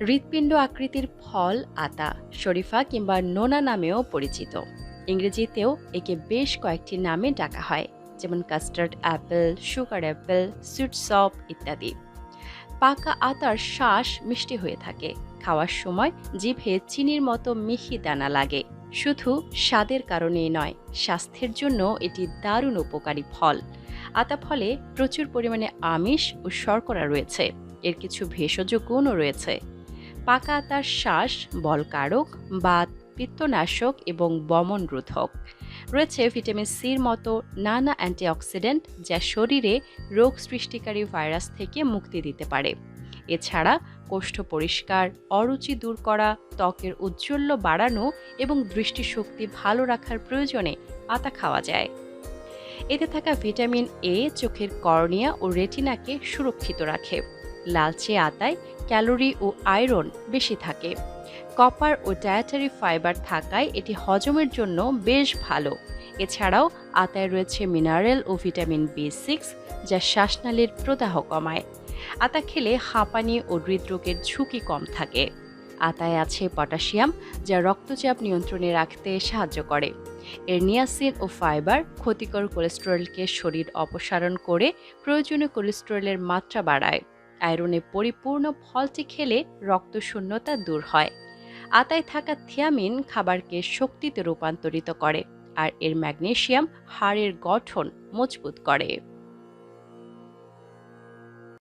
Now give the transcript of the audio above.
হৃৎপিণ্ড আকৃতির ফল আতা, শরীফা কিংবা নোনা নামেও পরিচিত। ইংরেজিতেও একে বেশ কয়েকটি নামে ডাকা হয়, যেমন custard apple sugar apple sweetsop ইত্যাদি। পাকা আতার শ্বাস মিষ্টি হয়ে থাকে। খাওয়ার সময় জিভে চিনির মতো মিহি দানা লাগে। শুধু স্বাদের কারণেই নয়, স্বাস্থ্যের জন্য এটি দারুণ উপকারী ফল। আতা ফলে প্রচুর পরিমাণে আমিষ ও শর্করা রয়েছে। এর কিছু ভেষজ গুণও রয়েছে। পাকা আতার শ্বাস বলকারক বাত, পিত্তনাশক এবং বমন রোধক। রয়েছে ভিটামিন সির মতো নানা অ্যান্টিঅক্সিডেন্ট যা শরীরে রোগ সৃষ্টিকারী ভাইরাস থেকে মুক্তি দিতে পারে। এছাড়া কোষ্ঠ পরিষ্কার, অরুচি দূর করা, ত্বকের উজ্জ্বল্য বাড়ানো এবং দৃষ্টিশক্তি ভালো রাখার প্রয়োজনে আতা খাওয়া যায়। এতে থাকা ভিটামিন এ চোখের কর্নিয়া ও রেটিনাকে সুরক্ষিত রাখে। লালচে আতায় ক্যালোরি ও আয়রন বেশি থাকে। কপার ও ডায়েটারি ফাইবার থাকায় এটি হজমের জন্য বেশ ভালো। এছাড়াও আতায় রয়েছে মিনারেল ও ভিটামিন বি সিক্স যা শ্বাসনালীর প্রদাহ কমায়। আতা খেলে হাঁপানি ও হৃদরোগের ঝুঁকি কম থাকে। আতায় আছে পটাশিয়াম যা রক্তচাপ নিয়ন্ত্রণে রাখতে সাহায্য করে। এর নিয়াসিন ও ফাইবার ক্ষতিকর কোলেস্টেরলকে শরীর অপসারণ করে প্রয়োজনীয় কোলেস্টেরলের মাত্রা বাড়ায়। আয়রনে পরিপূর্ণ ফলটি খেলে রক্তশূন্যতা দূর হয়। আতায় থাকা থিয়ামিন খাবারকে শক্তিতে রূপান্তরিত করে আর এর ম্যাগনেশিয়াম হাড়ের গঠন মজবুত করে।